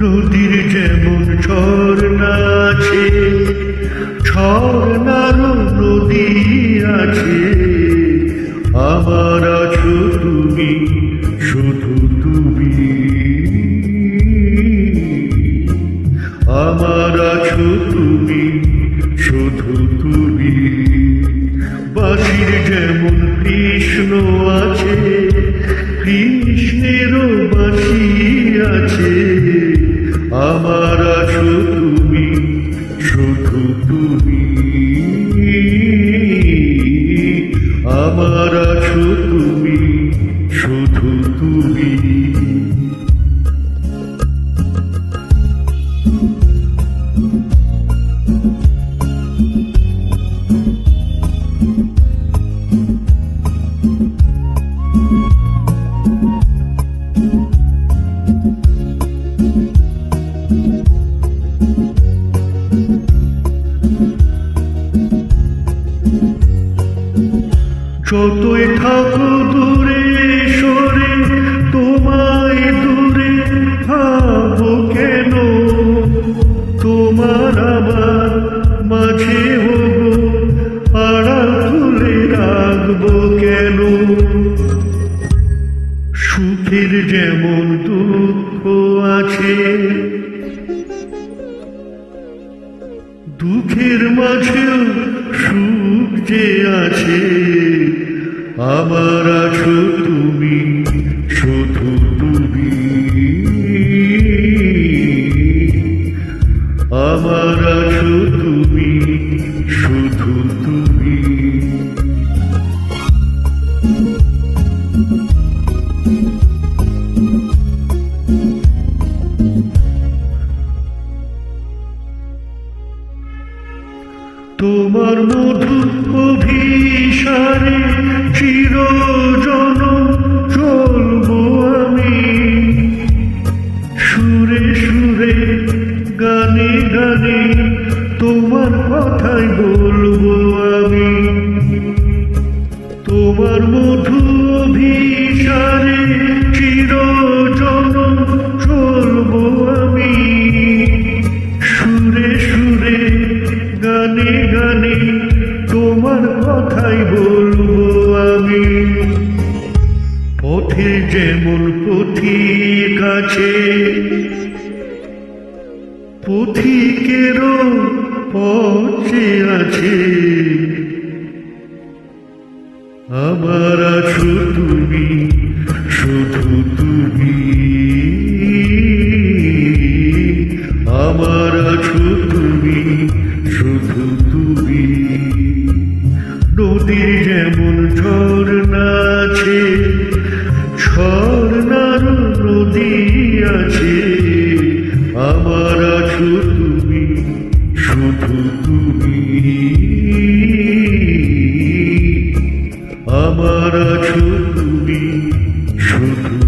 নদীর যেমন ঝর্ণা আছে, ঝর্ণারও নদী আছে। আমার আছো তুমি, শুধু তুমি। আমার আছো তুমি, শুধু তুমি। বাসির যেমন কৃষ্ণ আছে কৃষ্ণেরও বাসি আছে। আমার শুধু যতই থাকো দূরে, সরে, তোমায় দূরে ভাবো কেন? তোমার আমার মাঝে হব, আড়াল তুলে রাখব কেন? সুখের যেমন দুঃখ আছে, দুঃখের মাঝেও সুখ যে আছে। আমার আছো তুমি শুধু তুমি। আমার আছো তুমি শুধু তুমি। তোমার মধু অভিসারে চিরজন চলবো আমি। সুরে সুরে গানে গানে তোমার কথাই বলব আমি। তোমার মধু অভিসারে কথাই বলব আমি। পথে যেমন পথিক আছে পথিকেরও পথে আছে। আমার শুধু তুমি শুধু এমন ঝর্ণা আছে ঝর্ণার নদী আছে। আমার আছো তুমি, শুধু তুমি। আমার আছো তুমি, শুধু